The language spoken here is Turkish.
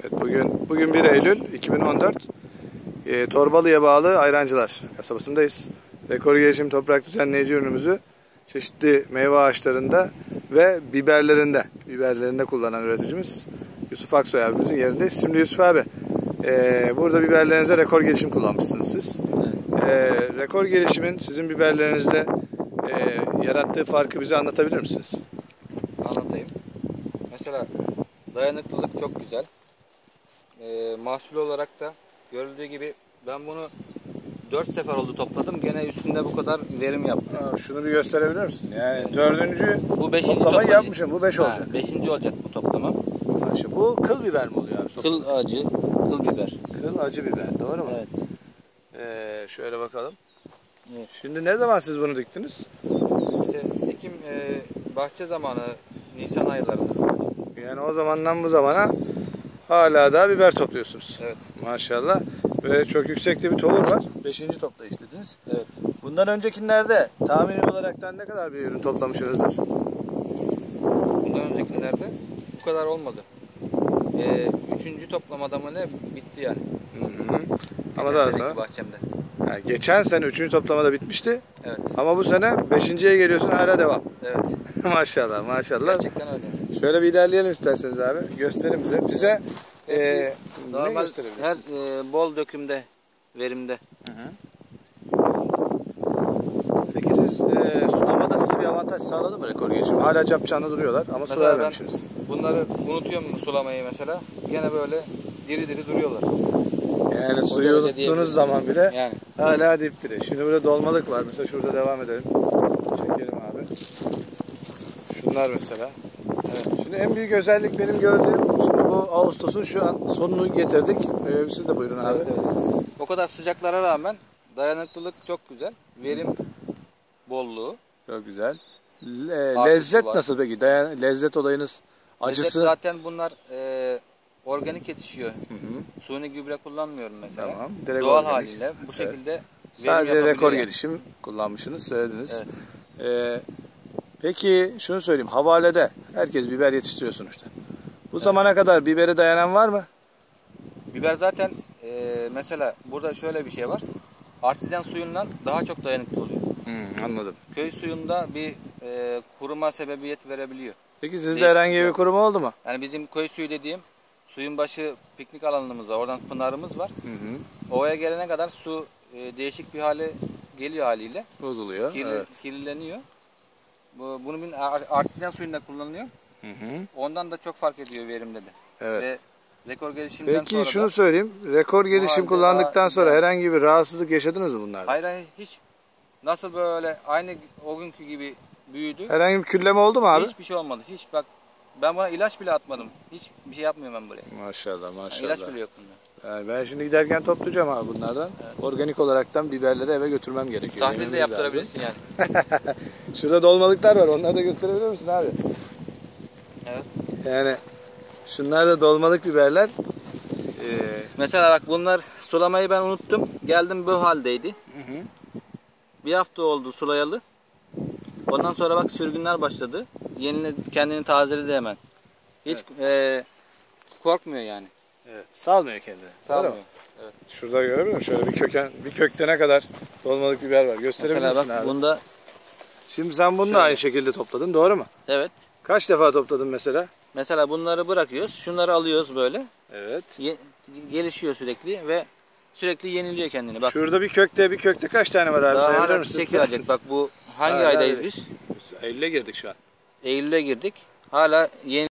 Evet, bugün bugün 1 Eylül 2014. E, Torbalı'ya bağlı Ayrancılar kasabasındayız. Rekor gelişim toprak düzenleyici ürünümüzü çeşitli meyve ağaçlarında ve biberlerinde, biberlerinde kullanan üreticimiz Yusuf Aksoy abimizin yerindeyiz. Şimdi Yusuf abi, e, burada biberlerinize rekor gelişim kullanmışsınız siz. E, rekor gelişimin sizin biberlerinizde e, yarattığı farkı bize anlatabilir misiniz? Anlatayım. Mesela dayanıklılık çok güzel. Ee, mahsul olarak da görüldüğü gibi ben bunu 4 sefer oldu topladım. Gene üstünde bu kadar verim yaptı. Aa, şunu bir gösterebilir misin? Yani dördüncü Bu 5. toplamayı yapmışım. Bu 5 olacak. 5. olacak bu toplama. İşte bu kıl biber mi oluyor abi? Kıl acı, kıl biber. Kıl acı biber. Doğru mu? Evet. Ee, şöyle bakalım. Evet. Şimdi ne zaman siz bunu diktiniz? İşte ekim e, bahçe zamanı Nisan aylarında. Yani o zamandan bu zamana hala da biber topluyorsunuz. Evet. Maşallah. Ve çok yüksekte bir tohum var. Beşinci toplayış dediniz. Evet. Bundan öncekilerde tahmini olaraktan ne kadar bir ürün toplamışsınızdır? Bundan öncekilerde bu kadar olmadı. E, üçüncü toplamada mı ne bitti yani. Hı hı. Ama daha sonra. bahçemde. Yani geçen sene üçüncü toplamada bitmişti. Evet. Ama bu sene beşinciye geliyorsun hala devam. Evet. maşallah maşallah. Gerçekten öyle. Şöyle bir ilerleyelim isterseniz abi. Gösterin bize. Bize Hepsi ne Normal her e, bol dökümde, verimde. Peki siz eee sulamada size bir avantaj sağladı mı rekor gelişim? Hala cap canlı duruyorlar ama su Mesela ben- vermemişsiniz. Bunları unutuyorum sulamayı mesela. Gene böyle diri diri duruyorlar. Yani suyu unuttuğunuz zaman bile Yani hala dipdiri. Şimdi burada dolmalık var. Mesela şurada devam edelim. Çekelim abi. Şunlar mesela. evet. Şimdi en büyük özellik benim gördüğüm şimdi bu Ağustos'un şu an sonunu getirdik. Ee, siz de buyurun abi. Evet, evet. O kadar sıcaklara rağmen dayanıklılık çok güzel. Verim bolluğu. Çok güzel. Le- lezzet var. nasıl peki? Dayan lezzet olayınız acısı. Lezzet zaten bunlar e, organik yetişiyor. Hı hı. Suni gübre kullanmıyorum mesela. Tamam. Direkt Doğal organik. haliyle bu şekilde verim Sadece rekor gelişim kullanmışsınız, söylediniz. Evet. Ee, peki şunu söyleyeyim. Havalede herkes biber yetiştiriyor sonuçta. Bu zamana kadar bibere dayanan var mı? Biber zaten e, mesela burada şöyle bir şey var. Artizan suyundan daha çok dayanıklı oluyor. anladım. Köy suyunda bir e, kuruma sebebiyet verebiliyor. Peki sizde Değişik herhangi bir yok. kurum oldu mu? Yani bizim köy suyu dediğim suyun başı piknik alanımız var. Oradan pınarımız var. Hı hı. Ovaya gelene kadar su e, değişik bir hale geliyor haliyle. Bozuluyor. Kirli, Evet. Kirlileniyor. Bu, bunu bir ar- artizan suyunda kullanılıyor. Hı hı. Ondan da çok fark ediyor verimde de. Evet. Ve rekor gelişimden Peki sonra şunu da, söyleyeyim. Rekor gelişim kullandıktan daha sonra herhangi bir rahatsızlık yaşadınız mı bunlarda? hayır hayır hiç nasıl böyle aynı o günkü gibi büyüdü. Herhangi bir külleme oldu mu abi? Hiçbir şey olmadı. Hiç bak ben buna ilaç bile atmadım. Hiç bir şey yapmıyorum ben buraya. Maşallah Yani maşallah. ilaç bile yok bunda. Yani ben şimdi giderken toplayacağım abi bunlardan. Organik olaraktan biberleri eve götürmem gerekiyor. Tahlil de yaptırabilirsin yani. lazım. Şurada dolmalıklar var. Onları da gösterebilir misin abi? Evet. Yani şunlar da dolmalık biberler. Ee, Mesela bak bunlar sulamayı ben unuttum. Geldim bu haldeydi. Bir hafta oldu sulayalı. Ondan sonra bak sürgünler başladı. Yenile, kendini tazeledi hemen. Hiç eee, korkmuyor yani. evet, salmıyor kendini. Salmıyor. Mu? Şurada görüyor musun? Şöyle bir köken, bir köktene kadar dolmalık biber var. Gösterebilir Mesela misin bak abi? bunda Şimdi sen bunu da aynı şekilde topladın. Doğru mu? evet. Kaç defa topladın mesela? Mesela bunları bırakıyoruz. Şunları alıyoruz böyle. Evet. Ye- gelişiyor sürekli ve sürekli yeniliyor kendini. Bak Şurada bir kökte bir kökte kaç tane var abi? daha hala misin? çiçek verecek. Bak bu hangi aydayız biz? Eylül'e girdik şu an. Eylül'e girdik. Hala yeni